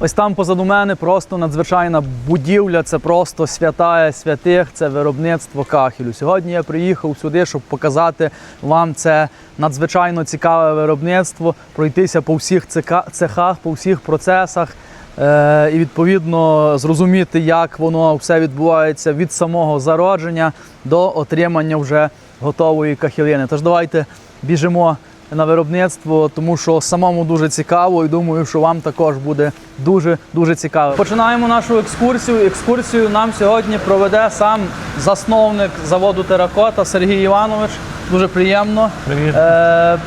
Ось там позаду мене просто надзвичайна будівля, це просто святая святих, це виробництво кахелю. Сьогодні я приїхав сюди, щоб показати вам це надзвичайно цікаве виробництво, пройтися по всіх цехах, по всіх процесах. Е, і відповідно зрозуміти, як воно все відбувається від самого зародження до отримання вже готової кахілини. Тож давайте біжимо на виробництво, тому що самому дуже цікаво, і думаю, що вам також буде дуже дуже цікаво. Починаємо нашу екскурсію. Екскурсію нам сьогодні проведе сам засновник заводу Теракота Сергій Іванович. Дуже приємно. Привіт. Е,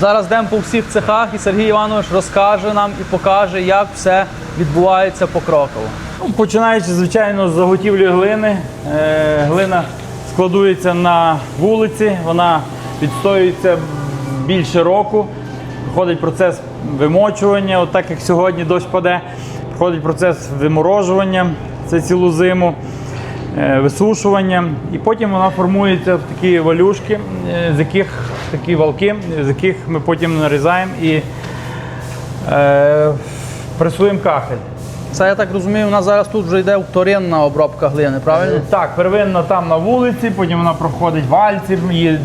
Зараз йдемо по всіх цехах, і Сергій Іванович розкаже нам і покаже, як все відбувається покроково. Ну, Починаючи, звичайно, з заготівлі глини. Е, глина складується на вулиці, вона відстоюється більше року. Проходить процес вимочування, от так як сьогодні дощ паде, проходить процес виморожування, це цілу зиму, е, висушування. І потім вона формується в такі валюшки, е, з яких такі валки, з яких ми потім нарізаємо і е, пресуємо кахель. Це я так розумію, у нас зараз тут вже йде вторинна обробка глини, правильно? Так, первинно там на вулиці, потім вона проходить вальці, її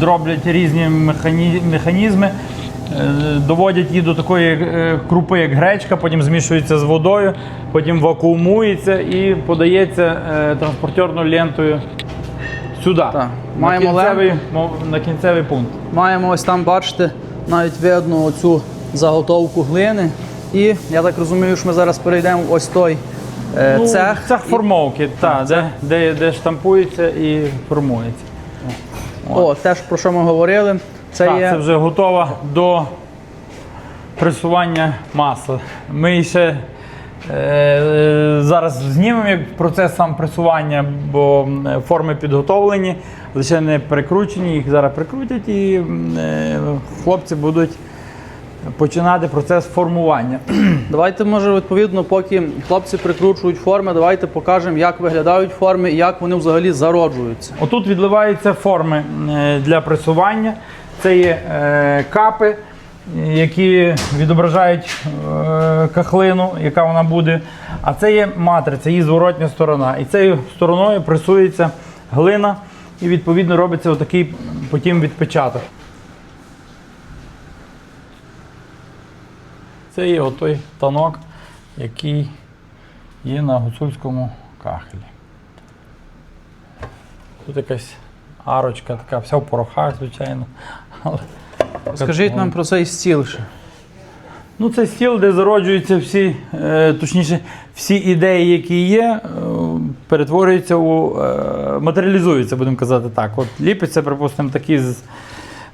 дроблять різні механі... механізми, е, доводять її до такої е, крупи, як гречка, потім змішується з водою, потім вакуумується і подається е, транспортерною лентою сюди. Так. На, Маємо кінцевий, на кінцевий пункт. Маємо ось там, бачите, навіть видно оцю заготовку глини. І я так розумію, що ми зараз перейдемо в ось той е, Ну, цех. цех формовки, та, де, де, де штампується і формується. О, теж про що ми говорили. Це так, є це вже готова до пресування масла. Ми ще е, зараз знімемо як процес сам пресування, бо форми підготовлені, лише не прикручені, їх зараз прикрутять і е, хлопці будуть починати процес формування. Давайте, може, відповідно, поки хлопці прикручують форми, давайте покажемо, як виглядають форми і як вони взагалі зароджуються. Отут відливаються форми е, для пресування. Це є е, капи, які відображають е, кахлину, яка вона буде. А це є матриця, її зворотня сторона. І цією стороною пресується глина і відповідно робиться отакий потім відпечаток. Це є отой танок, який є на гуцульському кахелі. Тут якась арочка така, вся в порохах, звичайно. Але... Скажіть нам про цей стіл ще. Ну, це стіл, де зароджуються всі, е, точніше, всі ідеї, які є, е, перетворюються у е, матеріалізуються, будемо казати так. От ліпиться, припустимо, такі з,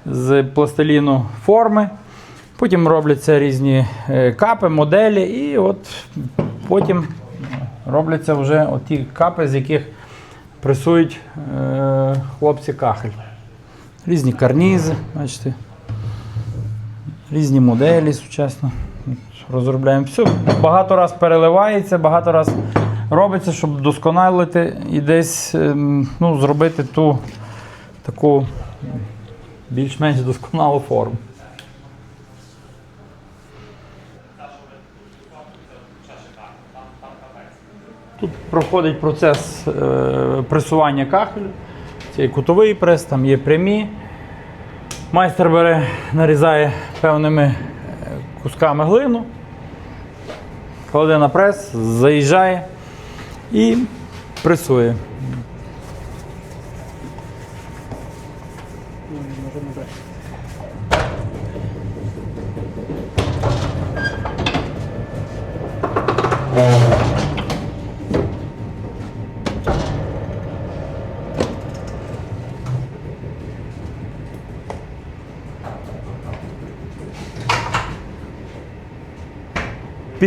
з пластиліну форми. Потім робляться різні е, капи, моделі, і от потім робляться вже ті капи, з яких пресують е, хлопці кахель. Різні карнізи, бачите, різні моделі сучасно розробляємо. Все багато раз переливається, багато раз робиться, щоб досконалити і десь ем, ну, зробити ту таку більш-менш досконалу форму. Тут проходить процес е, пресування кахелю. Це є кутовий прес, там є прямі. Майстер бере, нарізає певними е, кусками глину, кладе на прес, заїжджає і пресує.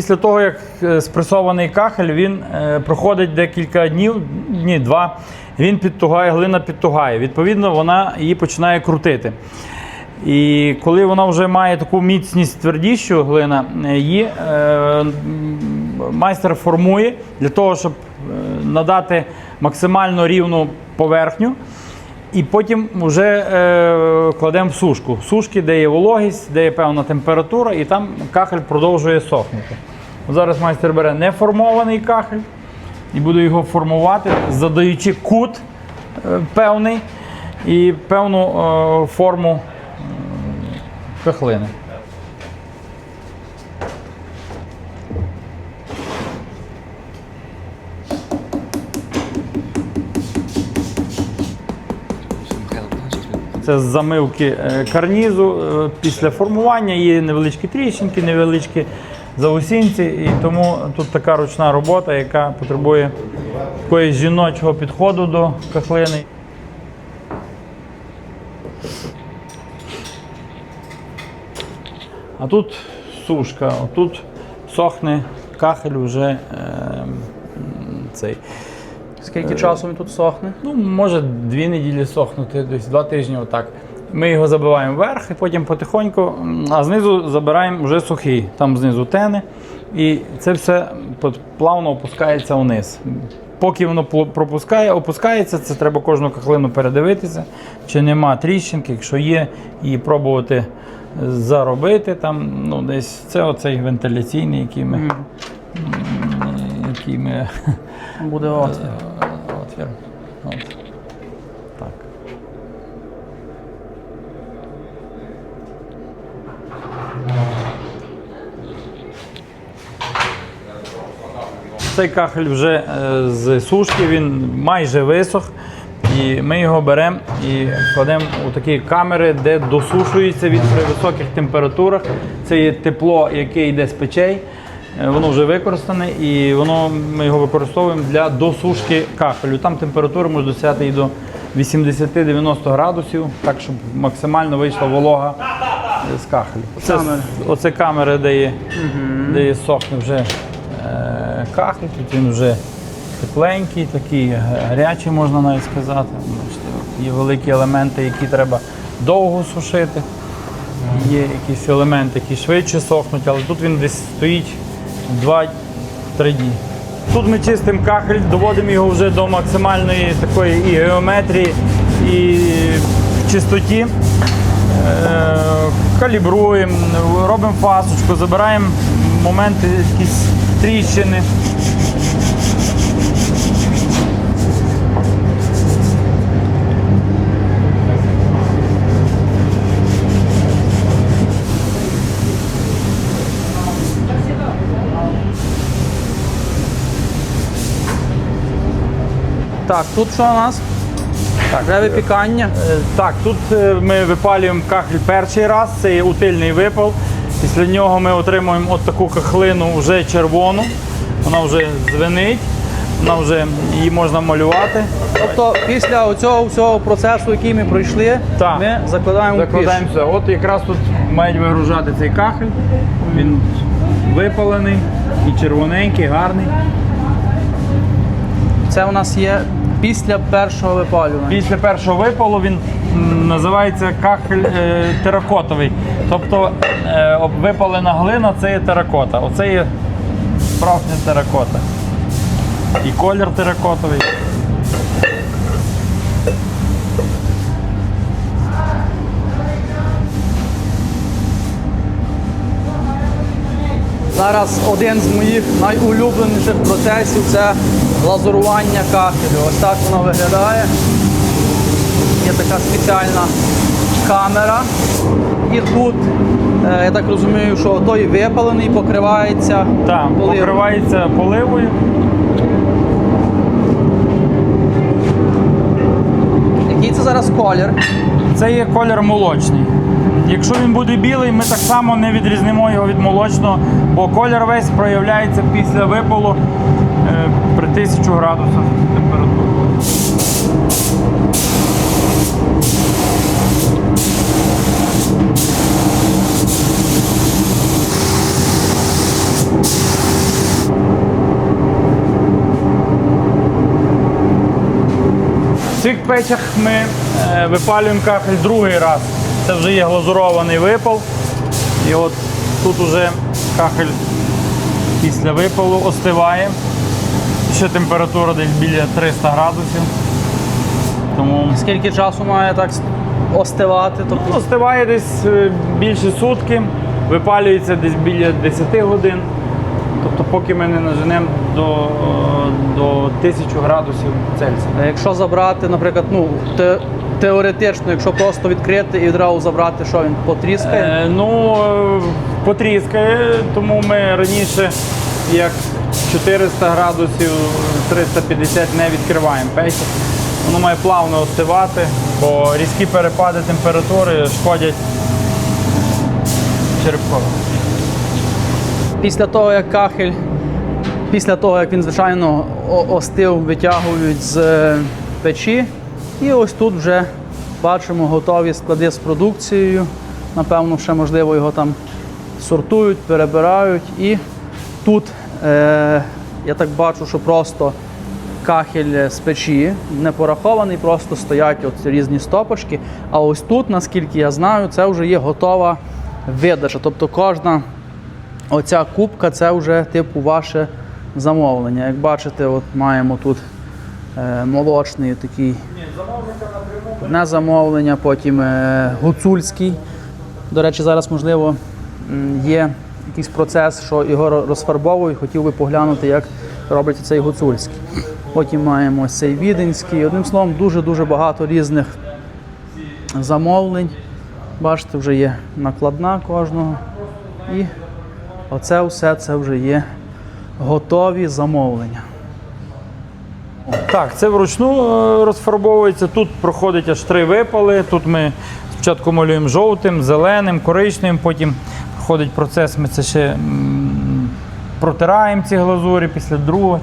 Після того, як е, спресований кахель, він е, проходить декілька днів, ні, два, він підтугає, глина підтугає. Відповідно, вона її починає крутити. І коли вона вже має таку міцність твердіщу глина, е, її е, майстер формує для того, щоб надати максимально рівну поверхню. І потім вже е, кладемо в сушку. Сушки, де є вологість, де є певна температура, і там кахель продовжує сохнути. Зараз майстер бере неформований кахель і буде його формувати, задаючи кут е, певний і певну е, форму кахлини. Це з замивки е, карнізу. Після формування є невеличкі тріщинки, невеличкі заусінці, і тому тут така ручна робота, яка потребує якоїсь жіночого підходу до кахлини. А тут сушка, тут сохне кахель вже е, цей. Скільки часу він тут сохне? Ну, може дві неділі сохнути, десь два тижні отак. Ми його забиваємо вверх і потім потихоньку, а знизу забираємо вже сухий. Там знизу тени. І це все плавно опускається вниз. Поки воно пропускає, опускається, це треба кожну кахлину передивитися, чи нема тріщинки, якщо є, і пробувати заробити там, ну, десь це оцей вентиляційний, який ми, м, який ми Буде отвір. Отвір. От. Так. Цей кахель вже е, з сушки, він майже висох. І ми його беремо і кладемо у такі камери, де досушується він при високих температурах. Це є тепло, яке йде з печей. Е, Воно вже використане і воно, ми його використовуємо для досушки кахелю. Там температура може досягати і до 80-90 градусів, так щоб максимально вийшла волога е, з кахелю. Це, оце камери, де є, де є сохне вже е, тут він вже тепленький, такий е, гарячий, можна навіть сказати. Є великі елементи, які треба довго сушити. Є якісь елементи, які швидше сохнуть, але тут він десь стоїть 2-3 дні. Тут ми чистимо кахель, доводимо його вже до максимальної такої і геометрії, і чистоті. Е, Калібруємо, робимо фасочку, забираємо моменти, якісь тріщини. Так, тут що у нас? Так, вже випікання. Е, Так, тут е, ми випалюємо кахель перший раз, це є утильний випал. Після нього ми отримуємо от таку кахлину вже червону. Вона вже звенить, вона вже її можна малювати. Тобто після цього всього процесу, який ми пройшли, Так. ми закладаємо в піч. Закладаємо все. От якраз тут мають вигружати цей кахель. Він випалений і червоненький, гарний. Це у нас є після першого випалювання. Після першого випалу він називається кахель е, теракотовий. Тобто е, випалена глина це є теракота. Оце є справжня теракота. І колір теракотовий. Зараз один з моїх найулюбленіших процесів це глазурування кахелю. Ось так воно виглядає. Є така спеціальна камера. І тут, е, я так розумію, що той випалений покривається Так, поливом. покривається поливою. Який це зараз колір? Це є колір молочний. Якщо він буде білий, ми так само не відрізнимо його від молочного, бо колір весь проявляється після випалу е, при 1000 градусах температури. Цих печах ми е, випалюємо кахель другий раз. Це вже є глазурований випал. І от тут уже кахель після випалу остиває. Ще температура десь біля 300 градусів. Тому Скільки часу має так остивати? Тобто ну, остиває десь е, більше сутки, випалюється десь біля 10 годин. Поки ми не наженемо до, до 1000 градусів Цельсія. Якщо забрати, наприклад, ну те, теоретично, якщо просто відкрити і відразу забрати, що він потріскає. Е, ну, е, потріскає, тому ми раніше як 400 градусів 350 не відкриваємо печі. Воно має плавно остивати, бо різкі перепади температури шкодять черепкові. Після того, як кахель, після того, як він, звичайно, остив, витягують з е, печі. І ось тут вже бачимо готові склади з продукцією. Напевно, ще можливо його там сортують, перебирають. І тут е, я так бачу, що просто кахель з печі не порахований, просто стоять от різні стопочки. А ось тут, наскільки я знаю, це вже є готова видача. Тобто кожна Оця кубка це вже типу ваше замовлення. Як бачите, от маємо тут е, молочний такий одне замовлення, потім е, гуцульський. До речі, зараз, можливо, є якийсь процес, що його ро- розфарбовують. Хотів би поглянути, як робиться цей гуцульський. Потім маємо цей віденський. Одним словом, дуже-дуже багато різних замовлень. Бачите, вже є накладна кожного. І Оце все це вже є готові замовлення. Так, це вручну е, розфарбовується. Тут проходить аж три випали. Тут ми спочатку малюємо жовтим, зеленим, коричневим, потім проходить процес, ми це ще протираємо ці глазурі після другого.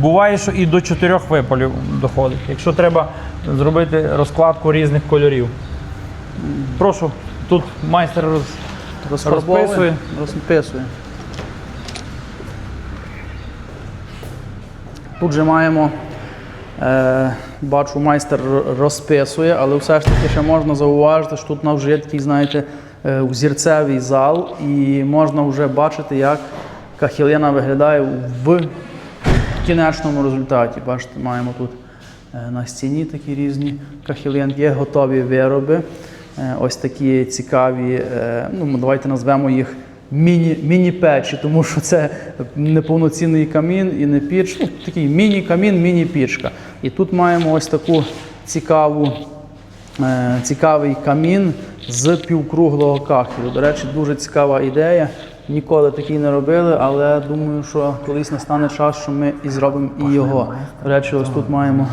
Буває, що і до чотирьох випалів доходить. Якщо треба зробити розкладку різних кольорів. Прошу, тут майстер роз... Розфарбовує, Розписує. Тут же маємо, е, бачу, майстер розписує, але все ж таки ще можна зауважити, що тут у нас вже є такий, знаєте, е, узірцевий зал, і можна вже бачити, як кахілина виглядає в кінечному результаті. Бачите, маємо тут е, на стіні такі різні кахілинки, є готові вироби. Е, Ось такі цікаві, е, ну давайте назвемо їх міні, міні-печі, тому що це не повноцінний камін і не піч. Ну, такий міні-камін, міні-пічка. І тут маємо ось таку цікаву, е, цікавий камін з півкруглого кахелю. До речі, дуже цікава ідея. Ніколи такий не робили, але думаю, що колись настане час, що ми і зробимо і його. До речі, ось тут маємо,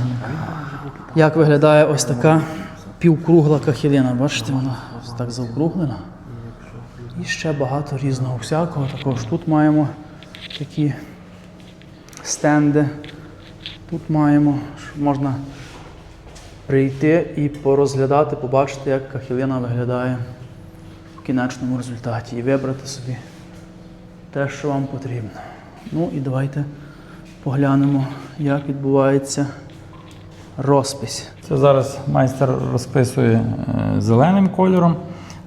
як виглядає ось така півкругла кахілина. Бачите, вона так заокруглена. І ще багато різного всякого. Також тут маємо такі стенди. Тут маємо, що можна прийти і порозглядати, побачити, як кахілина виглядає в кінечному результаті і вибрати собі те, що вам потрібно. Ну і давайте поглянемо, як відбувається розпись. Це зараз майстер розписує е, зеленим кольором.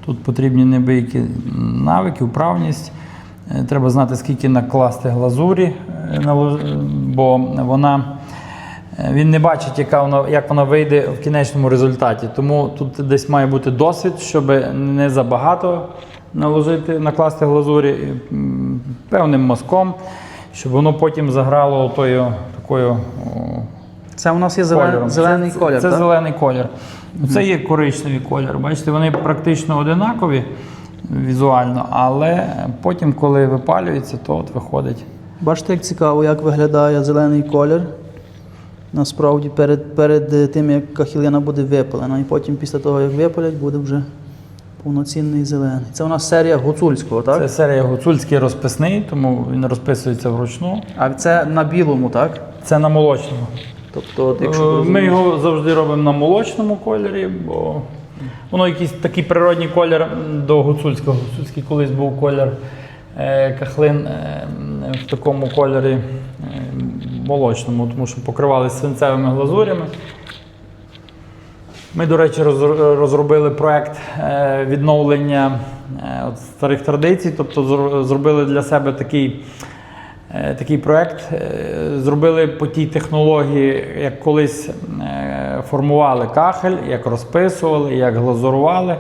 Тут потрібні небийкі навики, вправність. Е, Треба знати, скільки накласти глазурі, е, бо вона, він не бачить, яка вона, як вона вийде в кінечному результаті. Тому тут десь має бути досвід, щоб не забагато наложити, накласти глазурі певним мазком, щоб воно потім заграло тою такою. Це у нас є зелен- зелений це, колір. Це так? зелений колір. Це є коричневий колір. Бачите, вони практично одинакові візуально, але потім, коли випалюється, то от виходить. Бачите, як цікаво, як виглядає зелений колір. Насправді перед, перед е, тим, як кахілина буде випалена. І потім, після того, як випалять, буде вже повноцінний зелений. Це у нас серія гуцульського, так? Це серія гуцульський розписний, тому він розписується вручну. А це на білому, так? Це на молочному. Тобто, от, якщо Е, Ми розумієте- його завжди робимо на молочному кольорі, бо воно якийсь такий природній колір до гуцульського. Гуцульський колись був колір е, кахлин е, в такому кольорі е, молочному, тому що покривали свинцевими глазурями. Ми, до речі, розробили проект е, відновлення е, старих традицій, тобто зробили для себе такий, такий проект. е, Зробили по тій технології, як колись е, формували кахель, як розписували, як глазурували.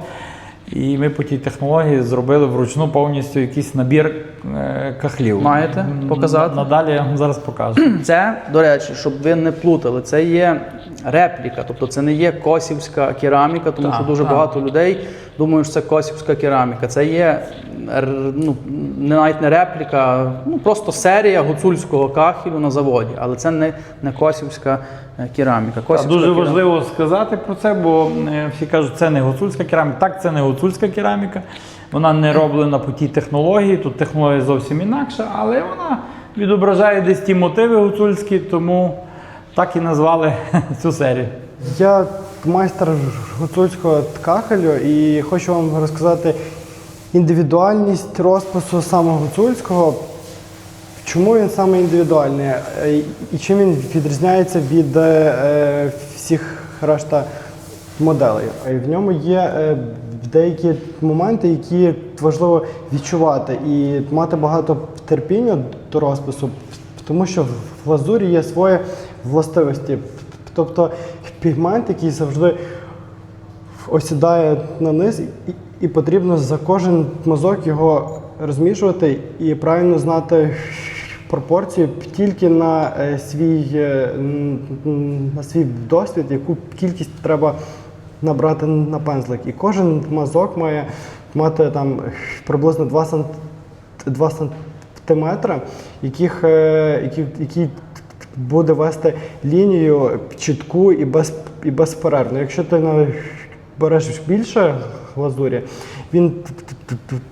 І ми по тій технології зробили вручну повністю якийсь набір е, кахлів. Маєте показати? Надалі я вам зараз покажу. Це, до речі, щоб ви не плутали, це є репліка, тобто це не є косівська кераміка, тому Так, що дуже так. багато людей думають, що це косівська кераміка. Це є ну, не навіть не репліка, ну, просто серія гуцульського кахелю на заводі, але це не, не косівська е, кераміка. Косівська Дуже кераміка- важливо сказати про це, бо е, всі кажуть, це не гуцульська кераміка. Так, це не гуцульська кераміка. Вона не роблена по тій технології. Тут технологія зовсім інакша, але вона відображає десь ті мотиви гуцульські, тому так і назвали цю серію. Я майстер гуцульського ткахелю і хочу вам розказати індивідуальність розпису саме гуцульського. Чому він саме індивідуальний е, і чим він відрізняється від е, всіх решта моделей? В ньому є е, деякі моменти, які важливо відчувати і мати багато терпіння до розпису, тому що в лазурі є свої властивості. Тобто пігмент, який завжди осідає на низ, і, потрібно за кожен мазок його розмішувати і правильно знати пропорції тільки на е, свій, е, на свій досвід, яку кількість треба набрати на пензлик. І кожен мазок має мати там приблизно 2 см 2 сантиметри, яких, е, які, які буде вести лінію чітку і, без, і безперервно. Якщо ти на- береш більше глазурі, він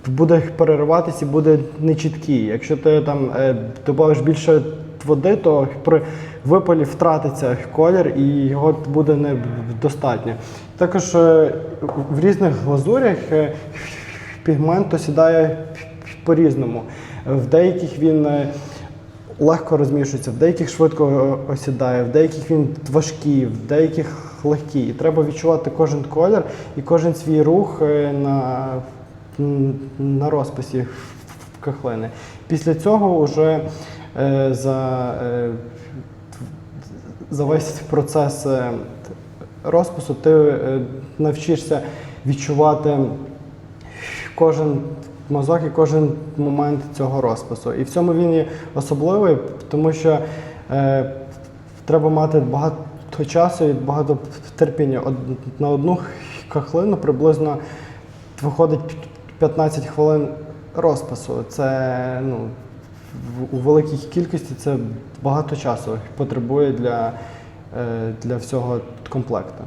буде перериватися і буде нечіткий. Якщо ти там е, додаєш більше води, то при випалі втратиться колір і його буде недостатньо. Також е, в різних глазурях е, пігмент осідає по-різному. В деяких він легко розмішується, в деяких швидко осідає, в деяких він важкий, в деяких легкий. І треба відчувати кожен колір і кожен свій рух е, на, на розписі кахлини. Після цього вже е, за, е, за весь процес е, розпису ти е, навчишся відчувати кожен мазок і кожен момент цього розпису. І в цьому він є особливий, тому що е, треба мати багато часу і багато терпіння. На одну кахлину приблизно виходить 15 хвилин розпису. Це ну, у великій кількості це багато часу потребує для, е, для всього комплекту.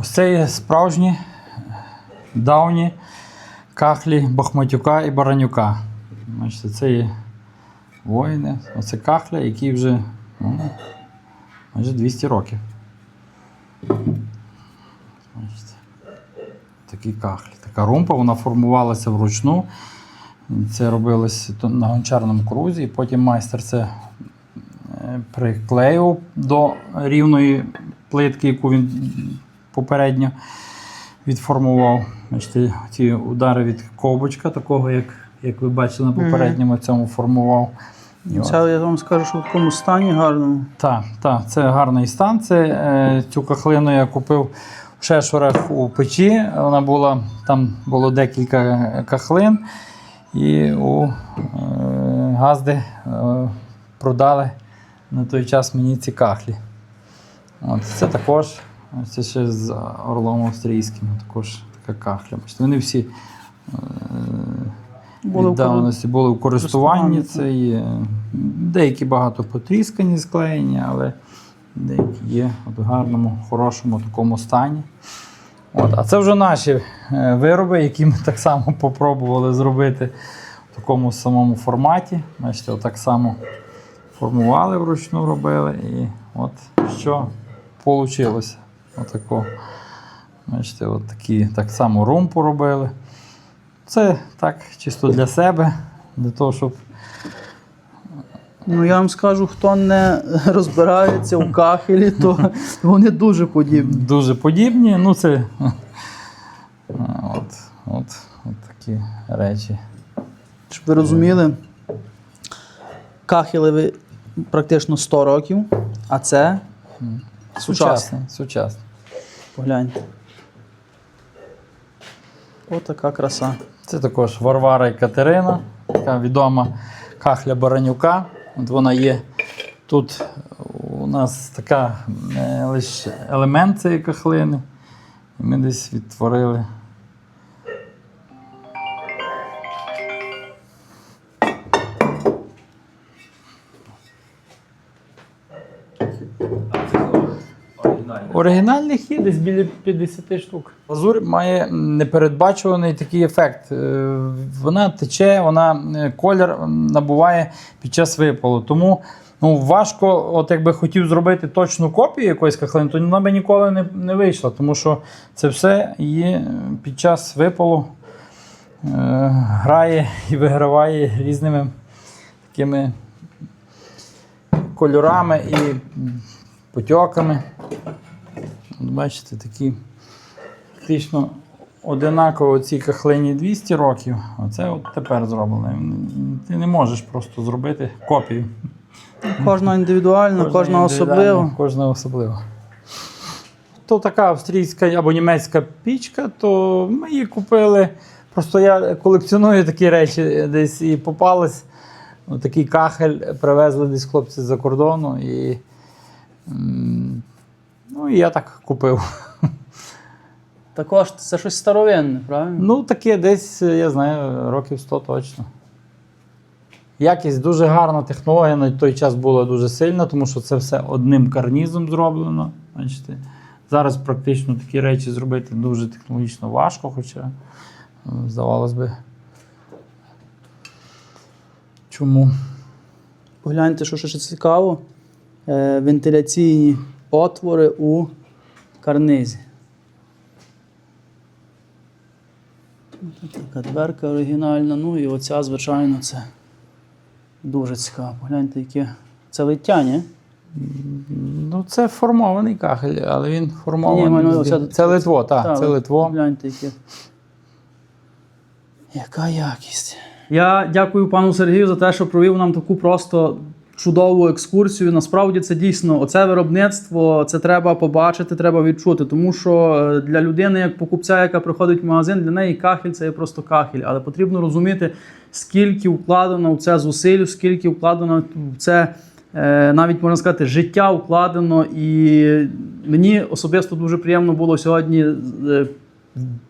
Ось це є справжні давні кахлі Бахматюка і Баранюка. Бачите, це є воїни. Оце кахля, які вже ну, майже 200 років. Бачите. Такі кахлі. Така румпа, вона формувалася вручну. Це робилось на гончарному крузі, і потім майстер це е, приклеїв до рівної плитки, яку він попередньо відформував. Бачите, ці удари від ковбочка, такого, як, як ви бачили на попередньому цьому формував. Це я вам скажу, що в такому стані гарному. Так, так, це гарний стан. Це, е, цю кахлину я купив в Шешурах у печі. Вона була, там було декілька кахлин. І у е, Газди е, продали на той час мені ці кахлі. От, це також, ось це ще з Орлом Австрійським, також така кахля. Вони всі е, Були в давності були в користуванні. Це є. Деякі багато потріскані, склеєні, але деякі є в гарному, хорошому такому стані. От, а це вже наші е, вироби, які ми так само попробували зробити в такому самому форматі. Бачите, отак само формували вручну робили. І от що вийшло. Отако. Бачите, от такі так само румпу робили. Це так, чисто для себе, для того, щоб Ну я вам скажу, хто не розбирається в кахелі, то вони дуже подібні. дуже подібні. Ну, це от, от, от такі речі. Щоб ви розуміли, кахелеві практично 100 років, а це сучасне. Сучасний. Погляньте. Отака краса. Це також Варвара і Катерина, така відома кахля Баранюка. От вона є. Тут у нас така е, лише елемент цієї кахлини. І ми десь відтворили. Оригінальних є десь біля 50 штук. Лазур має непередбачуваний такий ефект. Е, Вона тече, вона е, колір набуває під час випалу. Тому ну, важко, от якби хотів зробити точну копію якоїсь кахлини, то вона би ніколи не, не вийшла, тому що це все є під час випалу. е, Грає і виграває різними такими кольорами і потьоками. От бачите, такі фактично одинаково цій кахлині 200 років, а це от тепер зроблено. Ти не можеш просто зробити копію. Кожна індивідуальна, кожна, особливо. Кожна особливо. То така австрійська або німецька пічка, то ми її купили. Просто я колекціоную такі речі десь і попались. Такий кахель привезли десь хлопці з-за кордону. І, ну, і я так купив. Також це щось старовинне, правильно? Ну, таке десь, я знаю, років 100 точно. Якість дуже гарна, технологія на той час була дуже сильна, тому що це все одним карнізом зроблено. Бачите. Зараз практично такі речі зробити дуже технологічно важко, хоча, е, здавалось би. Чому? Погляньте, що ще цікаво. Е, вентиляційні отвори у карнизі. Тут така дверка оригінальна. Ну і оця, звичайно, це дуже цікаво. Погляньте, яке це лиття, ні? Ну, це формований кахель, але він формований. Ні, ну, оце- це Литво, так, Так, це Литво. Погляньте, яке. Яка якість. Я дякую пану Сергію за те, що провів нам таку просто чудову екскурсію. Насправді це дійсно оце виробництво, це треба побачити, треба відчути. Тому що е, для людини, як покупця, яка приходить в магазин, для неї кахель це є просто кахель. Але потрібно розуміти, скільки вкладено в це зусиль, скільки вкладено в це. е, Навіть можна сказати, життя вкладено, і мені особисто дуже приємно було сьогодні е,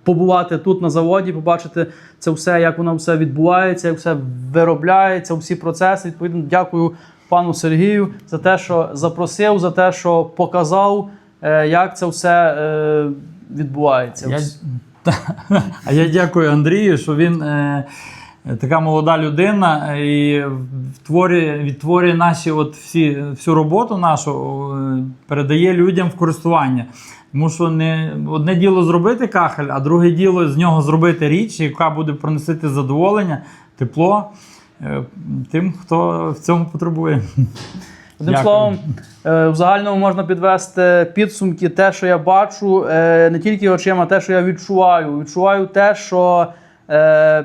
побувати тут на заводі, побачити це все, як воно все відбувається, як все виробляється, всі процеси. Відповідно, дякую пану Сергію за те, що запросив, за те, що показав, е, як це все е, відбувається. Я... А я дякую Андрію, що він е, така молода людина е, і втворює, відтворює наші от всі, всю роботу нашу, е, передає людям в користування. Тому що не одне діло зробити кахель, а друге діло з нього зробити річ, яка буде приносити задоволення, тепло тим, хто в цьому потребує. Одним Дякую. словом, е, в загальному можна підвести підсумки, те, що я бачу, е, не тільки очима, те, що я відчуваю. Відчуваю те, що е,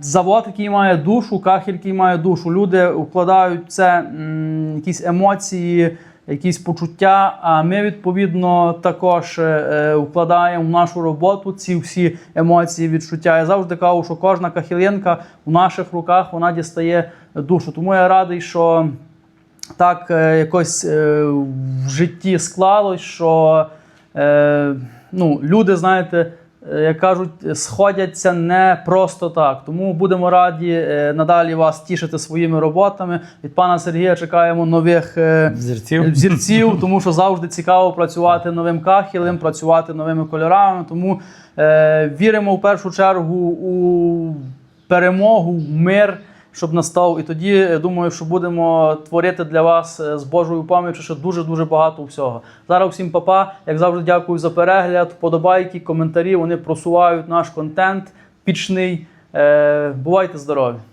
завод, який має душу, кахель, який має душу. Люди вкладають це якісь емоції, якісь почуття. А ми, відповідно, також е, е, вкладаємо в нашу роботу ці всі емоції, відчуття. Я завжди кажу, що кожна кахілинка в наших руках вона дістає душу. Тому я радий, що так е, якось в житті склалось, що ну, люди, знаєте, як кажуть, сходяться не просто так. Тому будемо раді е, надалі вас тішити своїми роботами. Від пана Сергія чекаємо нових е, Взірців. взірців, тому що завжди цікаво працювати новим кахілем, працювати новими кольорами. Тому е, віримо в першу чергу у перемогу, в мир. Щоб настав. І тоді е, думаю, що будемо творити для вас е, з Божою пам'яттю ще дуже дуже багато всього. Зараз всім папа. Як завжди, дякую за перегляд, вподобайки, коментарі. Вони просувають наш контент пічний. Е, бувайте здорові!